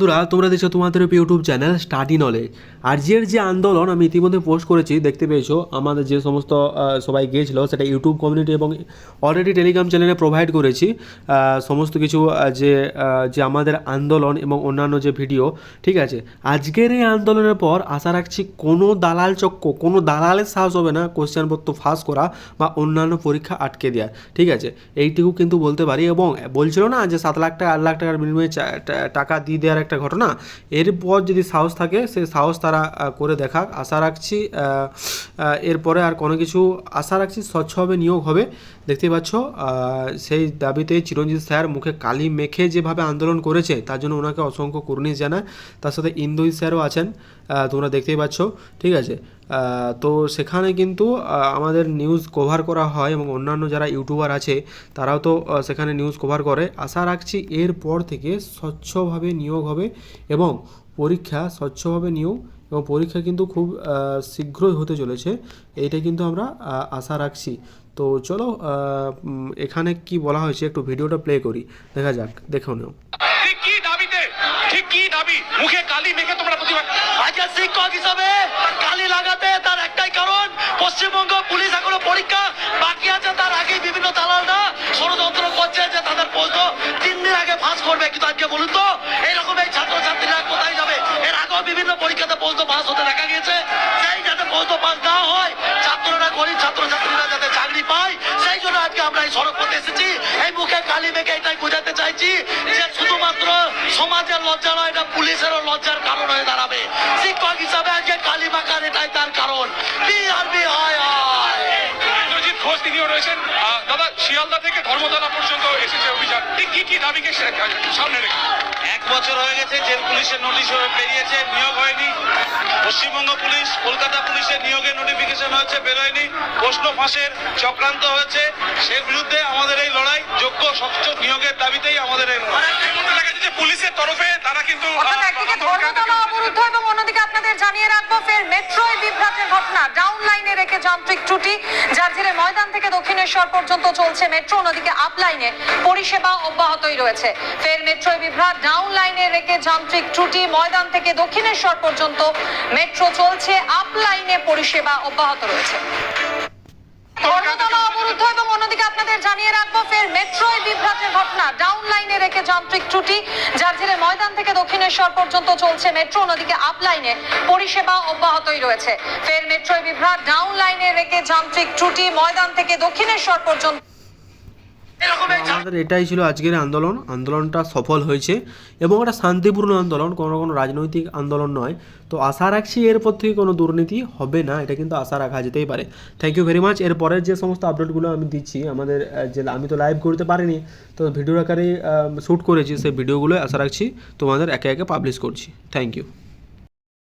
বন্ধুরা, তোমরা দেখছ তোমাদের ইউটিউব চ্যানেল স্টাডি নলেজ। আর আজকের যে আন্দোলন আমি ইতিমধ্যে পোস্ট করেছি, দেখতে পেয়েছ, আমাদের যে সমস্ত সবাই গিয়েছিল, সেটা ইউটিউব কমিউনিটি এবং অলরেডি টেলিগ্রাম চ্যানেলে প্রোভাইড করেছি। সমস্ত কিছু যে যে আমাদের আন্দোলন এবং অন্যান্য যে ভিডিও ঠিক আছে? আজকের এই আন্দোলনের পর আশা রাখছি কোনো দালাল চক্র কোনো দালালের সাহস হবে না কোশ্চেনপত্র ফাঁস করা বা অন্যান্য পরীক্ষা আটকে দেওয়া, ঠিক আছে? এইটুকু কিন্তু বলতে পারি এবং বলছিল না যে সাত লাখ টাকা, আট লাখ টাকার বিনিময়ে টাকা দিয়ে দেওয়ার একটা ঘটনা। এরপর যদি সাহস থাকে সে সাহস তারা করে দেখাক। আশা রাখছি এরপরে আর কোনো কিছু, আশা রাখছি স্বচ্ছভাবে নিয়োগ হবে। দেখতে পাচ্ছ সেই দাবিতে চিরঞ্জিত স্যার মুখে কালি মেখে যেভাবে আন্দোলন করেছে, তার জন্য ওনাকে অসংখ্য কুর্নিশ জানায়। তার সাথে ইন্দোই স্যারও আছেন তোমরা দেখতেই পাচ্ছ, ঠিক আছে? তো সেখানে কিন্তু আমাদের নিউজ কভার করা হয় এবং অন্যান্য যারা ইউটিউবার আছে, তারাও তো সেখানে নিউজ কভার করে। আশা রাখছি এরপর থেকে স্বচ্ছভাবে নিয়োগ হবে এবং পরীক্ষা স্বচ্ছভাবে নিয়োগ এবং পরীক্ষা কিন্তু খুব শীঘ্রই হতে চলেছে। এইটা কিন্তু আমরা আশা রাখছি। তো চলো এখানে কি বলা হয়েছে একটু ভিডিওটা প্লে করি। দেখা যাক, দেখো নেও। দাবিতে? ঠিক কি দাবি? মুখে কালি মেখে তোমরা প্রতিবাদ আজকে শিক্ষক হিসাবে কালি লাগাতে তার একটাই কারণ, পশ্চিমবঙ্গ পুলিশ এখনও পরীক্ষা বাকি আছে, তার আগেই বিভিন্ন দালালরা ষড়যন্ত্র করছে যে তাদের পোস্ট তিন দিন আগে ফাঁস করবে। কিন্তু আজকে বলুন তো এইরকম এই ছাত্রছাত্রীরা কোথায় যাবে? এর আগেও বিভিন্ন পরীক্ষাতে পোস্ট পাস হতে দেখা গেছে সেই যাতে পোস্ট পাস না হয়, ছাত্ররা গরিব ছাত্রছাত্রীরা যাতে চাকরি পায়, সেই জন্য আজকে আমরা এই সড়ক পথে এসেছি। মেখে এটাই বোঝাতে চাইছি যে শুধুমাত্র সমাজের লজ্জা নয়, এটা পুলিশেরও লজ্জার কারণ হয়ে দাঁড়াবে। শিক্ষক হিসাবে আজকে কালি মাখার এটাই তার কারণ। বিআরবি হয় হয় ইন্দ্রজিৎ ঘোষ তিনিও রয়েছেন শিয়ালদা থেকে ধর্মতলা পর্যন্ত এসেছে অভিযান। ঠিক কি কি দাবিকে সে- সামনে রেখে। এক বছর হয়ে গেছে জেল পুলিশের নোটিশ বেরিয়েছে নিয়োগ হয়নি। পশ্চিমবঙ্গ পুলিশ কলকাতা পুলিশের নিয়োগের নোটিফিকেশন হয়েছে বেরোয়নি। প্রশ্ন ফাঁসের চক্রান্ত হয়েছে। সেই বিরুদ্ধে আমাদের এই লড়াই যোগ্য স্বচ্ছ নিয়োগের দাবিতেই আমাদের এই লড়াই। যে পুলিশের তরফে তারা কিন্তু অবরুদ্ধ এবং অন্যদিকে আপনাদের জানিয়ে রাখব ফের মেট্রোয় বিভ্রাটের ঘটনা। ডাউন লাইনে রেখে যান্ত্রিক ত্রুটি। থেকে দক্ষিণেশ্বর পর্যন্ত চলছে মেট্রো। অন্যদিকে আপ লাইনে পরিষেবা অব্যাহতই রয়েছে। ফের মেট্রোয় বিভ্রাট ডাউন লাইনে রেখে যান্ত্রিক ত্রুটি, ময়দান থেকে দক্ষিণেশ্বর পর্যন্ত মেট্রো চলছে আপ লাইনে পরিষেবা অব্যাহত রয়েছে। অবরুদ্ধ এবং অন্যদিকে আপনাদের জানিয়ে রাখব, ফের মেট্রোয় বিভ্রাটের ঘটনা। ডাউন লাইনে রেখে যান্ত্রিক ত্রুটি, যার জেরে ময়দান থেকে দক্ষিণেশ্বর পর্যন্ত চলছে মেট্রো নদীকে আপ লাইনে পরিষেবা অব্যাহতই রয়েছে। ফের মেট্রো বিভ্রাট ডাউন লাইনে রেখে যান্ত্রিক ত্রুটি, ময়দান থেকে দক্ষিণেশ্বর পর্যন্ত আমাদের এটাই ছিল আজকের আন্দোলন। আন্দোলনটা সফল হয়েছে এবং এটা শান্তিপূর্ণ আন্দোলন, কোনো কোনো রাজনৈতিক আন্দোলন নয়। তো আশা রাখছি এরপর থেকে কোনো দুর্নীতি হবে না, এটা কিন্তু আশা রাখা যেতেই পারে। থ্যাংক ইউ ভেরি মাচ এরপরের যে সমস্ত আপডেটগুলো আমি দিচ্ছি, আমাদের যে আমি তো লাইভ করতে পারিনি, তো ভিডিও আকারে শ্যুট করেছি সেই ভিডিওগুলো আশা রাখছি তোমাদের একে একে পাবলিশ করছি। Thank you